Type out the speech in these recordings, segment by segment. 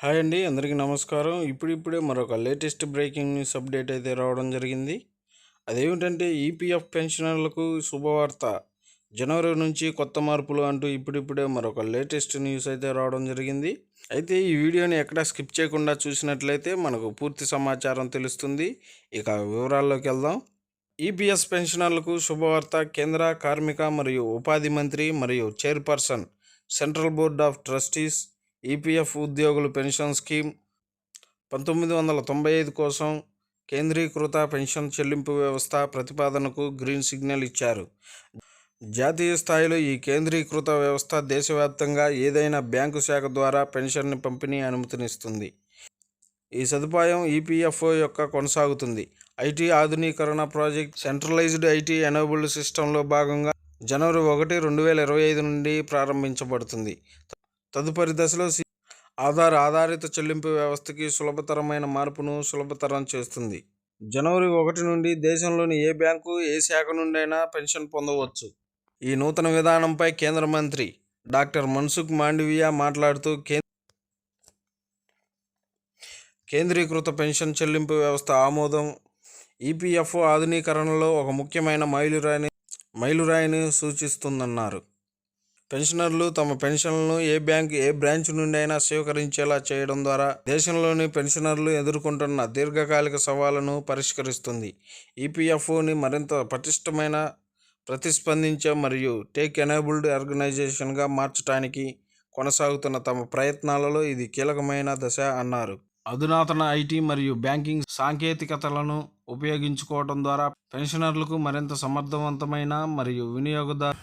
Hi అండి అందరికీ నమస్కారం. ఇప్పుడిప్పుడే మరొక లేటెస్ట్ బ్రేకింగ్ న్యూస్ అప్డేట్ అయితే రావడం జరిగింది. అదేమిటంటే ఈపీఎఫ్ పెన్షనర్లకు శుభవార్త. జనవరి నుంచి కొత్త మార్పులు అంటూ ఇప్పుడిప్పుడే మరొక లేటెస్ట్ న్యూస్ అయితే రావడం జరిగింది. అయితే ఈ వీడియోని ఎక్కడ స్కిప్ చేయకుండా చూసినట్లయితే మనకు పూర్తి సమాచారం తెలుస్తుంది. ఇక వివరాల్లోకి వెళ్దాం. ఈపీఎస్ పెన్షనర్లకు శుభవార్త. కేంద్ర కార్మిక మరియు ఉపాధి మంత్రి మరియు chairperson central board of trustees EPF ఉద్యోగుల పెన్షన్ స్కీమ్ పంతొమ్మిది వందల తొంభై ఐదు కోసం కేంద్రీకృత పెన్షన్ చెల్లింపు వ్యవస్థ ప్రతిపాదనకు గ్రీన్ సిగ్నల్ ఇచ్చారు. జాతీయ స్థాయిలో ఈ కేంద్రీకృత వ్యవస్థ దేశవ్యాప్తంగా ఏదైనా బ్యాంకు శాఖ ద్వారా పెన్షన్ని పంపిణీ అనుమతినిస్తుంది. ఈ సదుపాయం ఈపీఎఫ్ఓ యొక్క కొనసాగుతుంది. ఐటీ ఆధునీకరణ ప్రాజెక్ట్ సెంట్రలైజ్డ్ ఐటీ ఎనోబుల్డ్ సిస్టంలో భాగంగా జనవరి ఒకటి రెండు వేల ఇరవై ఐదు నుండి ప్రారంభించబడుతుంది. తదుపరి దశలో ఆధార్ ఆధారిత చెల్లింపు వ్యవస్థకి సులభతరమైన మార్పును సులభతరం చేస్తుంది. జనవరి ఒకటి నుండి దేశంలోని ఏ బ్యాంకు ఏ శాఖ నుండైనా పెన్షన్ పొందవచ్చు. ఈ నూతన విధానంపై కేంద్ర మంత్రి డాక్టర్ మన్సుఖ్ మాండవియా మాట్లాడుతూ కేంద్ర కేంద్రీకృత పెన్షన్ చెల్లింపు వ్యవస్థ ఆమోదం ఈపీఎఫ్ఓ ఆధునీకరణలో ఒక ముఖ్యమైన మైలురాయిని మైలురాయిని సూచిస్తుందన్నారు. పెన్షనర్లు తమ పెన్షన్లను ఏ బ్యాంక్ ఏ బ్రాంచ్ నుండి అయినా స్వీకరించేలా చేయడం ద్వారా దేశంలోని పెన్షనర్లు ఎదుర్కొంటున్న దీర్ఘకాలిక సవాళ్ళను పరిష్కరిస్తుంది. ఈపీఎఫ్ఓని మరింత పటిష్టమైన ప్రతిస్పందించే మరియు టేక్ ఎనేబుల్డ్ ఆర్గనైజేషన్గా మార్చడానికి కొనసాగుతున్న తమ ప్రయత్నాలలో ఇది కీలకమైన దశ అన్నారు. అధునాతన ఐటీ మరియు బ్యాంకింగ్ సాంకేతికతలను ఉపయోగించుకోవడం ద్వారా పెన్షనర్లకు మరింత సమర్థవంతమైన మరియు వినియోగదారు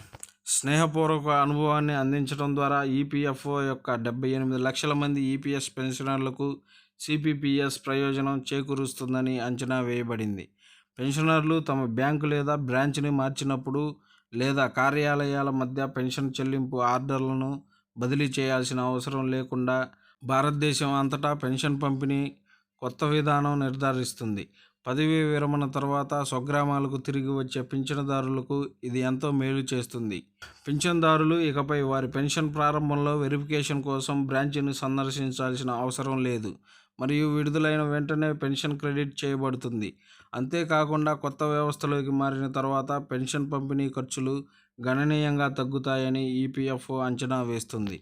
స్నేహపూర్వక అనుభవాన్ని అందించడం ద్వారా ఈపీఎఫ్ఓ యొక్క డెబ్బై ఎనిమిది లక్షల మంది ఈపీఎస్ పెన్షనర్లకు సిపిపిఎస్ ప్రయోజనం చేకూరుస్తుందని అంచనా వేయబడింది. పెన్షనర్లు తమ బ్యాంకు లేదా బ్రాంచ్ని మార్చినప్పుడు లేదా కార్యాలయాల మధ్య పెన్షన్ చెల్లింపు ఆర్డర్లను బదిలీ చేయాల్సిన అవసరం లేకుండా భారతదేశం అంతటా పెన్షన్ పంపిణీ కొత్త విధానం నిర్ధారిస్తుంది. పదవీ విరమణ తర్వాత స్వగ్రామాలకు తిరిగి వచ్చే పింఛనుదారులకు ఇది ఎంతో మేలు చేస్తుంది. పింఛన్దారులు ఇకపై వారి పెన్షన్ ప్రారంభంలో వెరిఫికేషన్ కోసం బ్రాంచ్ను సందర్శించాల్సిన అవసరం లేదు. మరియు విడుదలైన వెంటనే పెన్షన్ క్రెడిట్ చేయబడుతుంది. అంతేకాకుండా కొత్త వ్యవస్థలోకి మారిన తర్వాత పెన్షన్ పంపిణీ ఖర్చులు గణనీయంగా తగ్గుతాయని ఈపీఎఫ్ఓ అంచనా వేస్తుంది.